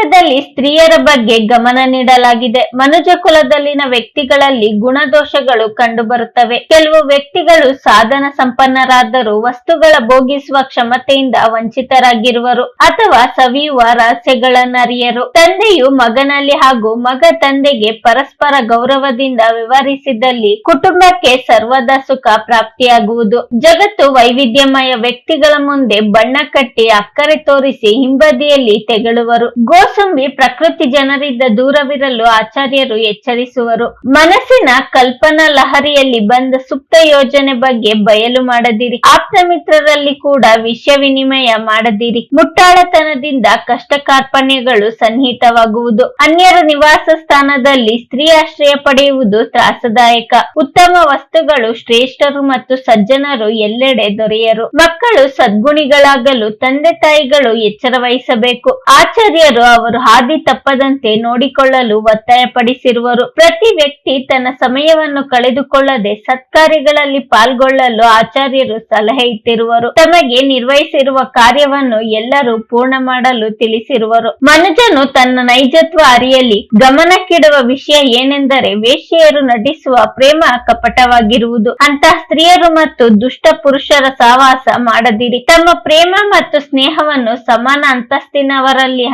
ಸೌಲಭ್ಯದಲ್ಲಿ ಸ್ತ್ರೀಯರ ಬಗ್ಗೆ ಗಮನ ನೀಡಲಾಗಿದೆ. ಮನುಜ ಕುಲದಲ್ಲಿನ ವ್ಯಕ್ತಿಗಳಲ್ಲಿ ಗುಣದೋಷಗಳು ಕಂಡುಬರುತ್ತವೆ. ಕೆಲವು ವ್ಯಕ್ತಿಗಳು ಸಾಧನ ಸಂಪನ್ನರಾದರೂ ವಸ್ತುಗಳ ಭೋಗಿಸುವ ಕ್ಷಮತೆಯಿಂದ ವಂಚಿತರಾಗಿರುವರು ಅಥವಾ ಸವಿಯುವ ರಹಸ್ಯಗಳನ್ನರಿಯರು. ತಂದೆಯು ಮಗನಲ್ಲಿ ಹಾಗೂ ಮಗ ತಂದೆಗೆ ಪರಸ್ಪರ ಗೌರವದಿಂದ ವಿವರಿಸಿದಲ್ಲಿ ಕುಟುಂಬಕ್ಕೆ ಸರ್ವದ ಸುಖ ಪ್ರಾಪ್ತಿಯಾಗುವುದು. ಜಗತ್ತು ವೈವಿಧ್ಯಮಯ ವ್ಯಕ್ತಿಗಳ ಮುಂದೆ ಬಣ್ಣ ಕಟ್ಟಿ ಅಕ್ಕರೆ ತೋರಿಸಿ ಹಿಂಬದಿಯಲ್ಲಿ ತೆಗಳುವರು. ಗೋಸಂಬಿ ಪ್ರಕೃತಿ ಜನರಿಂದ ದೂರವಿರಲು ಆಚಾರ್ಯರು ಎಚ್ಚರಿಸುವರು. ಮನಸ್ಸಿನ ಕಲ್ಪನಾ ಲಹರಿಯಲ್ಲಿ ಬಂದ ಸುಪ್ತ ಯೋಜನೆ ಬಗ್ಗೆ ಬಯಲು ಮಾಡದಿರಿ. ಆಪ್ತ ಮಿತ್ರರಲ್ಲಿ ಕೂಡ ವಿಷಯ ವಿನಿಮಯ ಮಾಡದಿರಿ. ಮುಟ್ಟಾಳತನದಿಂದ ಕಷ್ಟ ಕಾರ್ಪಣ್ಯಗಳು ಸನ್ನಿಹಿತವಾಗುವುದು. ಅನ್ಯರ ನಿವಾಸ ಸ್ಥಾನದಲ್ಲಿ ಸ್ತ್ರೀ ಆಶ್ರಯ ಪಡೆಯುವುದು ತ್ರಾಸದಾಯಕ. ಉತ್ತಮ ವಸ್ತುಗಳು ಶ್ರೇಷ್ಠರು ಮತ್ತು ಸಜ್ಜನರು ಎಲ್ಲೆಡೆ ದೊರೆಯರು. ಮಕ್ಕಳು ಸದ್ಗುಣಿಗಳಾಗಲು ತಂದೆ ತಾಯಿಗಳು ಎಚ್ಚರ ವಹಿಸಬೇಕು. ಆಚಾರ್ಯರು ಅವರು ಹಾದಿ ತಪ್ಪದಂತೆ ನೋಡಿಕೊಳ್ಳಲು ಒತ್ತಾಯಪಡಿಸಿರುವರು. ಪ್ರತಿ ವ್ಯಕ್ತಿ ತನ್ನ ಸಮಯವನ್ನು ಕಳೆದುಕೊಳ್ಳದೆ ಸತ್ಕಾರ್ಯಗಳಲ್ಲಿ ಪಾಲ್ಗೊಳ್ಳಲು ಆಚಾರ್ಯರು ಸಲಹೆ ಇಟ್ಟಿರುವರು. ತಮಗೆ ನಿರ್ವಹಿಸಿರುವ ಕಾರ್ಯವನ್ನು ಎಲ್ಲರೂ ಪೂರ್ಣ ಮಾಡಲು ತಿಳಿಸಿರುವರು. ಮನುಜನು ತನ್ನ ನೈಜತ್ವ ಅರಿಯಲಿ. ಗಮನಕ್ಕಿಡುವ ವಿಷಯ ಏನೆಂದರೆ ವೇಶ್ಯೆಯರು ನಟಿಸುವ ಪ್ರೇಮ ಕಪಟವಾಗಿರುವುದು. ಅಂತಹ ಸ್ತ್ರೀಯರು ಮತ್ತು ದುಷ್ಟ ಪುರುಷರ ಸಹವಾಸ ಮಾಡದಿರಿ. ತಮ್ಮ ಪ್ರೇಮ ಮತ್ತು ಸ್ನೇಹವನ್ನು ಸಮಾನ ಅಂತಸ್ತಿನವರಲ್ಲಿ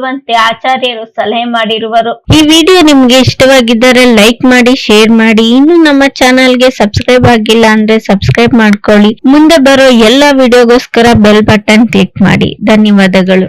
ಹಂಚಿಕೊಳ್ಳುವಂತೆ ಆಚಾರ್ಯರು ಸಲಹೆ ಮಾಡಿರುವರು. ಈ ವಿಡಿಯೋ ನಿಮ್ಗೆ ಇಷ್ಟವಾಗಿದ್ದರೆ ಲೈಕ್ ಮಾಡಿ, ಶೇರ್ ಮಾಡಿ. ಇನ್ನು ನಮ್ಮ ಚಾನಲ್ಗೆ ಸಬ್ಸ್ಕ್ರೈಬ್ ಆಗಿಲ್ಲ ಅಂದ್ರೆ ಸಬ್ಸ್ಕ್ರೈಬ್ ಮಾಡ್ಕೊಳ್ಳಿ. ಮುಂದೆ ಬರೋ ಎಲ್ಲಾ ವಿಡಿಯೋಗೋಸ್ಕರ ಬೆಲ್ ಬಟನ್ ಕ್ಲಿಕ್ ಮಾಡಿ. ಧನ್ಯವಾದಗಳು.